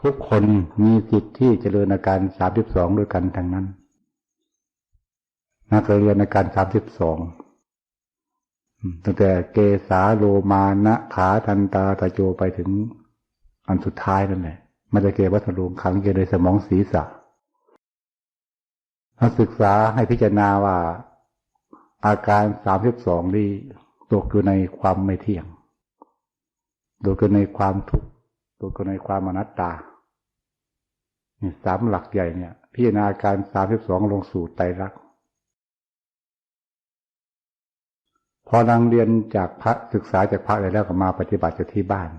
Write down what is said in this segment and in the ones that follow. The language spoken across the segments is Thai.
ทุกคนมีสิทธิ์ที่เจริญอาการสามสิบสองด้วยกันทั้งนั้น นักเรียนอาการสามสิบสองตั้งแต่เกสาโลมานะขาทันตาตะโจไปถึงอันสุดท้ายนั่นแหละมันจะเกวัตถุขังอยู่ในสมองศีรษะถ้าศึกษาให้พิจารณาว่า อาการสามสิบสองนี่ตกอยู่ในความไม่เที่ยงตกอยู่ในความทุกข์ ตกอยู่ในความอนัตตานี่สามหลักใหญ่เนี่ย พิจารณาการสามสิบสองลงสู่ไตรลักษณ์พอนางเรียนจากพระศึกษาจากพระอะไรแล้วก็มาปฏิบัติที่บ้าน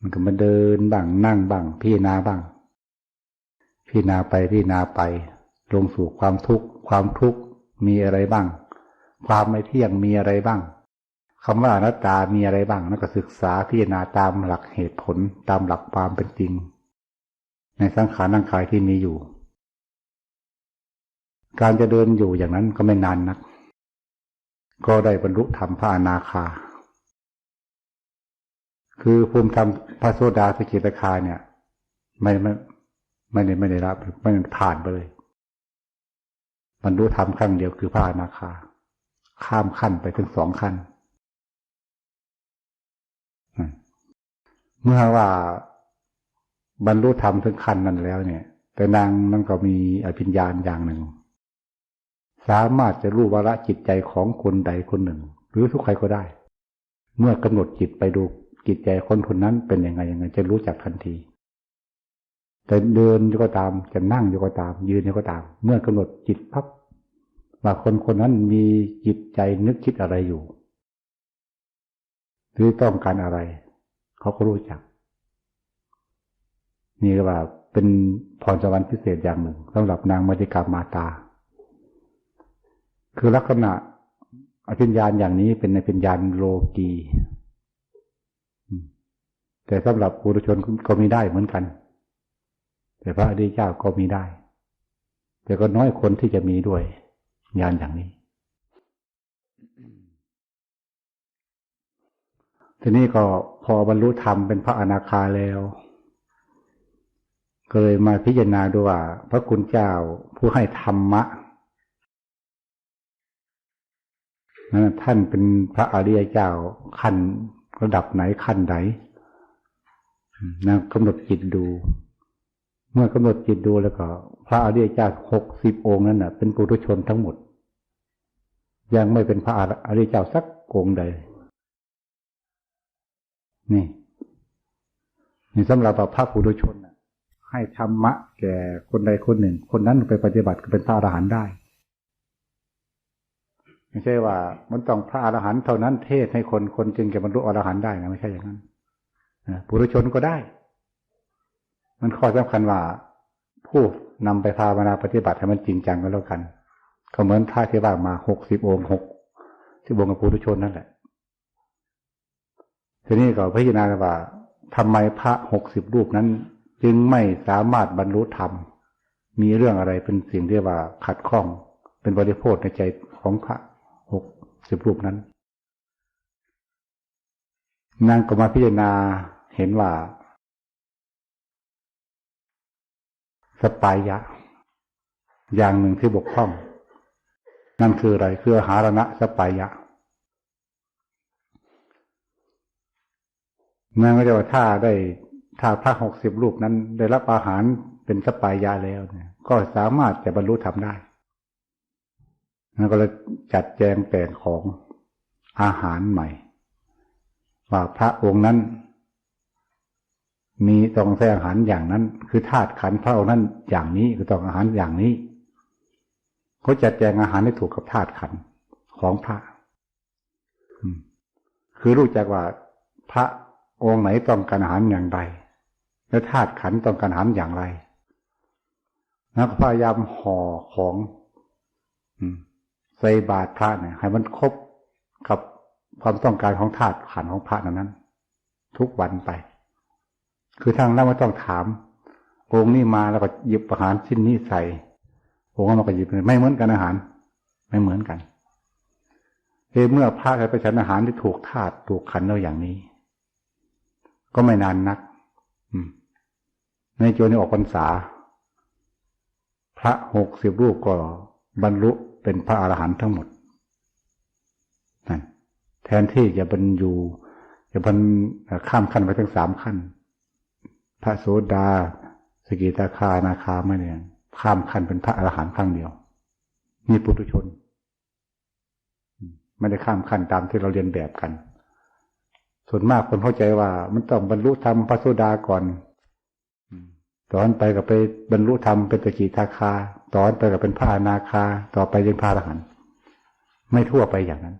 มันก็มาเดินบ้างนั่งบ้างพิจารณาบ้างพิจารณาไปพิจารณาไป ลงสู่ความทุกข์ความทุกข์มีอะไรบ้าง ความไม่เที่ยงมีอะไรบ้าง คำว่าอนัตตามีอะไรบ้างนั่นก็ศึกษาพิจารณาตามหลักเหตุผลตามหลักความเป็นจริง ในสังขารร่างกายที่มีอยู่ การจะเดินอยู่อย่างนั้นก็ไม่นานนัก ก็ได้บรรลุธรรมพระอนาคา คือภูมิธรรมพระโสดาสกิตาคาเนี่ย ไม่ไม่ไม่ได้ไม่ได้รับไม่ได้ผ่านไปเลยบรรลุธรรมขั้นเดียวคือพระอนาคา ข้ามขั้นไปถึงสองขั้น เมื่อว่าบรรลุธรรมถึงขั้นนั้นแล้วเนี่ย แต่นางนั่นก็มีอภิญญาอย่างหนึ่ง สามารถจะรู้วาระจิตใจของคนใดคนหนึ่ง หรือทุกใครก็ได้ เมื่อกำหนดจิตไปดูจิตใจคนคนนั้นเป็นยังไงยังไง จะรู้จักทันที แต่เดินอยู่ก็ตามจะนั่งอยู่ก็ตาม ยืนอยู่ก็ตาม เมื่อกำหนดจิตพับว่าคนคนนั้นมีจิตใจนึกคิดอะไรอยู่ หรือต้องการอะไร เขาก็รู้จัก นี่ก็ว่าเป็นพรสวรรค์พิเศษอย่างหนึ่งสำหรับนางมัจิกามาตา คือลักษณะอภิญญาณอย่างนี้เป็นในป็นญาณโลกีแต่สำหรับปุถุชนก็มีได้เหมือนกัน แต่พระอริยเจ้าก็มีได้ แต่ก็น้อยคนที่จะมีด้วยญาณอย่างนี้ ทีนี้ก็พอบรรลุธรรมเป็นพระอนาคาแล้วก็เลยมาพิจารณาดูว่า พระคุณเจ้าผู้ให้ธรรมะนั้นท่านเป็นพระอริยเจ้าขั้นระดับไหนขั้นไหนนะกำหนดจิตดู เมื่อกำหนดจิตดูแล้วก็ พระอริยเจ้าหกสิบองค์นั้นน่ะ เป็นปุถุชนทั้งหมด ยังไม่เป็นพระอริยเจ้าสักองค์ใด นี่นี่สำหรับพระปุถุชนให้ธรรมะ แก่คนใดคนหนึ่ง คนนั้นไปปฏิบัติก็เป็นพระอรหันต์ได้ ไม่ใช่ว่า มันต้องพระอรหันต์เท่านั้นเทศให้คนคนจึงจะบรรลุอรหันต์ได้นะไม่ใช่อย่างนั้นปุถุชนก็ได้ มันข้อสำคัญว่าผู้นำไปภาวนาปฏิบัติให้มันจริงจังก็แล้วกัน ก็เหมือนท่าที่ว่ามาหกสิบองค์หกที่บวงกับปุถุชนนั่นแหละ ทีนี้ก็พิจารณาว่าทำไมพระหกสิบรูปนั้น จึงไม่สามารถบรรลุธรรม มีเรื่องอะไรเป็นสิ่งที่ว่าขัดข้อง เป็นบริโภคในใจของพระหกสิบรูปนั้นนางก็มาพิจารณาเห็นว่า สปายะ อย่างหนึ่งที่บกพร่อง นั่นคืออะไรคืออาหารณะสปายะ นั่นก็จะว่าถ้าได้ถ้าพระหกสิบรูปนั้น ได้รับอาหารเป็นสปายะแล้วเนี่ยก็สามารถจะบรรลุธรรมได้นั่นก็เลยจัดแจงแต่งของอาหารใหม่ ว่าพระองค์นั้น มีต้องใช้อาหารอย่างนั้น คือธาตุขันพระองค์นั้นอย่างนี้คือต้องอาหารอย่างนี้เขาจัดแจงอาหารให้ถูกกับธาตุขันของพระคือรู้จักว่าพระ องค์ไหนต้องการอาหารอย่างไร และธาตุขันต้องการอาหารอย่างไรนักพยายามห่อของใส่บาตรพระเนี่ยให้มันครบกับความต้องการของธาตุขันของพระนั้น ทุกวันไป คือทางนั้นไม่ต้องถาม องค์นี้มาแล้วก็หยิบอาหารชิ้นนี้ใส่องค์นั้นก็หยิบไม่เหมือนกันอาหาร ไม่เหมือนกันเเมื่อพระใช้ไปฉันอาหารที่ถูกธาตุถูกขันเราอย่างนี้ ก็ไม่นานนักในจวนนี้ออกพรรษา พระหกสิบรูปก็บรรลุเป็นพระอรหันต์ทั้งหมดนั่นแทนที่จะบรรยูจะบรรข้ามขั้นไปทั้งสามขั้น พระโสดาสกิทาคานาคาไม่เนี่ยข้ามขั้นเป็นพระอรหันต์ครั้งเดียวนี่ปุถุชน ไม่ได้ข้ามขั้นตามที่เราเรียนแบบกัน ส่วนมากคนเข้าใจว่า มันต้องบรรลุธรรมพระโสดาก่อนตอนไปก็ไปบรรลุธรรมเป็นตะกีทาคา ตอนไปก็เป็นพระอนาคา ต่อไปยังพระอรหันต์ไม่ทั่วไปอย่างนั้น